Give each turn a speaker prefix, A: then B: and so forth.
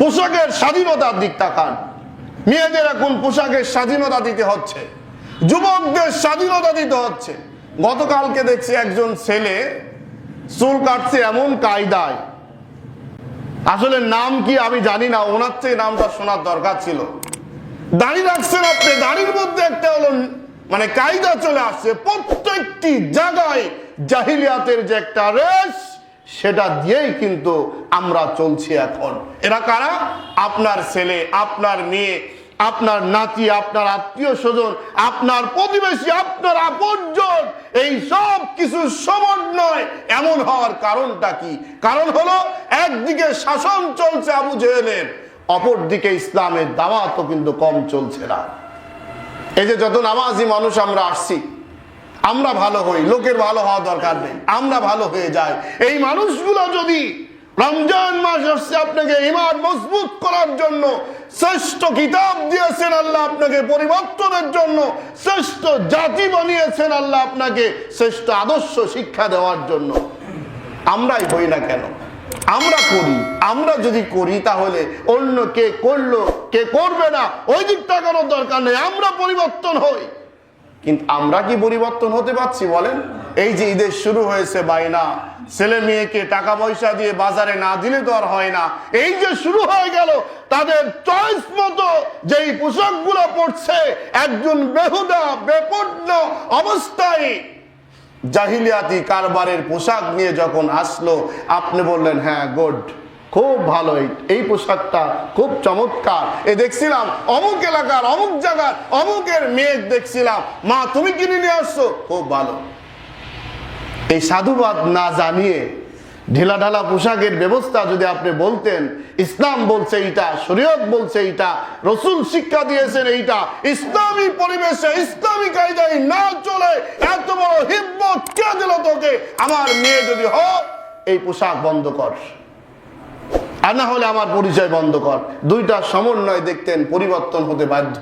A: পোশাকের স্বাধীনতার দিক তাকান। মেয়েদের এখন পোশাকের স্বাধীনতা দিতে হচ্ছে। যুবকদের স্বাধীনতা দিতে হচ্ছে। গতকালকে দেখছি একজন ছেলে চুল কাটছে এমন কায়দায়। আসলে নাম কি আমি জানি না, ওনার থেকে নামটা শোনার দরকার ছিল। দাড়ি রাখছেন আপনি, দাঁড়ির মধ্যে একটা হলো মানে কায়দা চলে আসছে। প্রত্যেকটি জায়গায় জাহিলিয়াতের যে একটা রেস সেটা দিয়েই কিন্তু আমরা চলছি এখন। এরা কারা? আপনার ছেলে, আপনার মেয়ে, আপনার নাতি, আপনার আত্মীয় স্বজন, আপনার প্রতিবেশী, আপনার আপনজন। এই সব কিছু সমন্বয় এমন হওয়ার কারণটা কি? কারণ হলো, একদিকে শাসন চলছে আবু জেহেলের, অপরদিকে ইসলামের দাওয়াতও কিন্তু কম চলছে না। এই যে যত নামাজি মানুষ আমরা আসছি আমরা ভালো হই, লোকের ভালো হওয়া দরকার নেই, আমরা ভালো হয়ে যাই। এই মানুষগুলো যদি রমজান মাস আসছে আপনাকে ইমান মজবুত করার জন্য, শ্রেষ্ঠ কিতাব দিয়েছেন আল্লাহ আপনাকে, পরিবর্তনের জন্য শ্রেষ্ঠ জাতি বানিয়েছেন আল্লাহ আপনাকে, শ্রেষ্ঠ আদর্শ শিক্ষা দেওয়ার জন্য। আমরাই হই না কেন? আমরা করি, আমরা যদি করি তাহলে অন্য কে করল, কে করবে না, ওই দিকটা কোনো দরকার নেই, আমরা পরিবর্তন হই। কিন্তু আমরা কি পরিবর্তন হতে পারছি বলেন? এই যে ঈদের শুরু হয়েছে বাইনা, ছেলে মেয়েকে টাকা পয়সা দিয়ে বাজারে না দিলে তো আর হয় না। এই যে শুরু হয়ে গেল, তাদের চয়েস মতো যেই পোশাকগুলো পড়ছে একজন বেহুদা বেপন্ন অবস্থায় জাহিলিয়াতি কারবারের পোশাক নিয়ে যখন আসলো, আপনি বললেন হ্যাঁ গুড খুব ভালো এই- পোশাকটা, খুব চমৎকার। এ দেখছিলাম, অমুক এলাকার, অমুক জায়গার, অমুকের মেয়ে দেখছিলাম। মা, তুমি কিনে নিয়ে আসছো? খুব ভালো। এই সাধুবাদ না জানিয়ে ঢিলা ঢালা পোশাকের ব্যবস্থা যদি আপনি বলতেন, ইসলাম বলছে এইটা, শরীয়ত বলছে এইটা, রসুল শিক্ষা দিয়েছেন এইটা, ইসলামী পরিবেশে, ইসলামী কায়দায় না চলে এত বড় হিম্মত কে দিল তোকে? আমার মেয়ে যদি হ এই পোশাক বন্ধ কর। আর না হলে আমার পরিচয় বন্ধ কর। দুইটা সমন্বয় দেখতেন পরিবর্তন হতে বাধ্য।